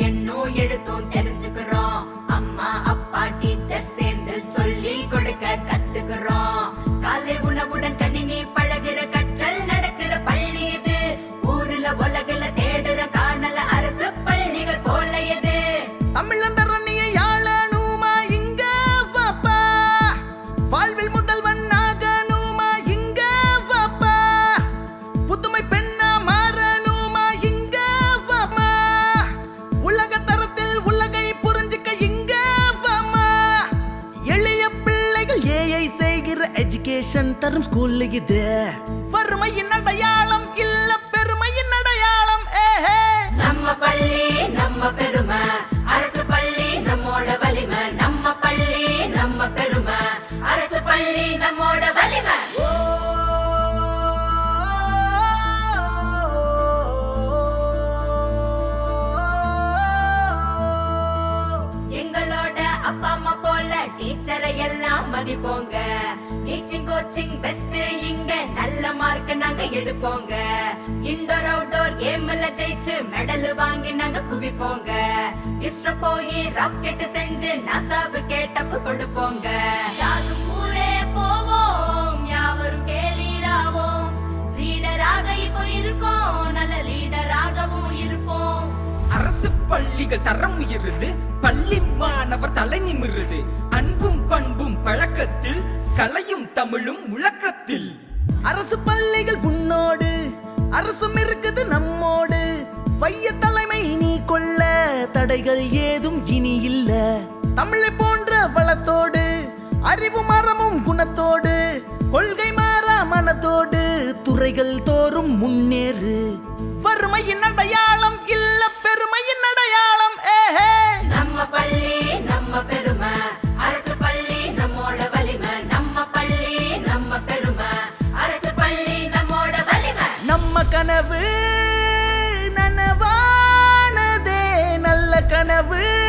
எண்ணோ எடுத்தோம் தெரு எஜுகேஷன் தரும் ஸ்கூல் இது. வறுமையின் அடையாளம் இல்ல பெருமையின் அடையாளம் ஏஹே நம்ம பள்ளி நம்ம பெருமை. அரசு பள்ளி நம்மோட வலிமை. நம்ம பள்ளி நம்ம பெருமை. அரசு பள்ளி நம்மோட வலிமை. எங்களோட அப்பா அம்மா டீச்சரை எல்லாம் மதிப்போங்க. டீச்சிங் கோச்சிங் பெஸ்ட் இங்க நல்ல மார்க் நாங்க எடுப்போங்க. இன்டோர் அவுட்டோர் கேம்ல ஜெயிச்சு மெடல் வாங்கி நாங்க குவிப்போங்க. இஸ்ரோ போய் ராக்கெட் செஞ்சு நசாவு கேட்டப்பு கொடுப்போங்க. யாதும் ஊரே போவோம் யாவரும் கே பள்ளிகள் தரம் உயருது பள்ளி மாணவர் தலை நிமிருது. அன்பும் பண்பும் பழக்கத்தில் கலையும் தமிழும் முழக்கத்தில். அரசு பள்ளிகள் உன்னோடு அரசும் இருக்குது நம்மோடு. பைய தலைமை நீ கொள்ள தடைகள் ஏதும் இனி இல்ல. தமிழை போன்ற வளத்தோடு அறிவு மரமும் குணத்தோடு கொள்கை மாறா மனத்தோடு துறைகள் தோறும் முன்னேறு. வறுமையின் அடையாளம் இல்ல பெருமை அடையாளம் ஏஹே நம்ம பள்ளி நம்ம பெருமை. அரசு பள்ளி நம்மோட வலிமை. நம்ம பள்ளி நம்ம பெருமை. அரசு பள்ளி நம்மோட வலிமை. நம்ம கனவு நனவானதே நல்ல கனவு.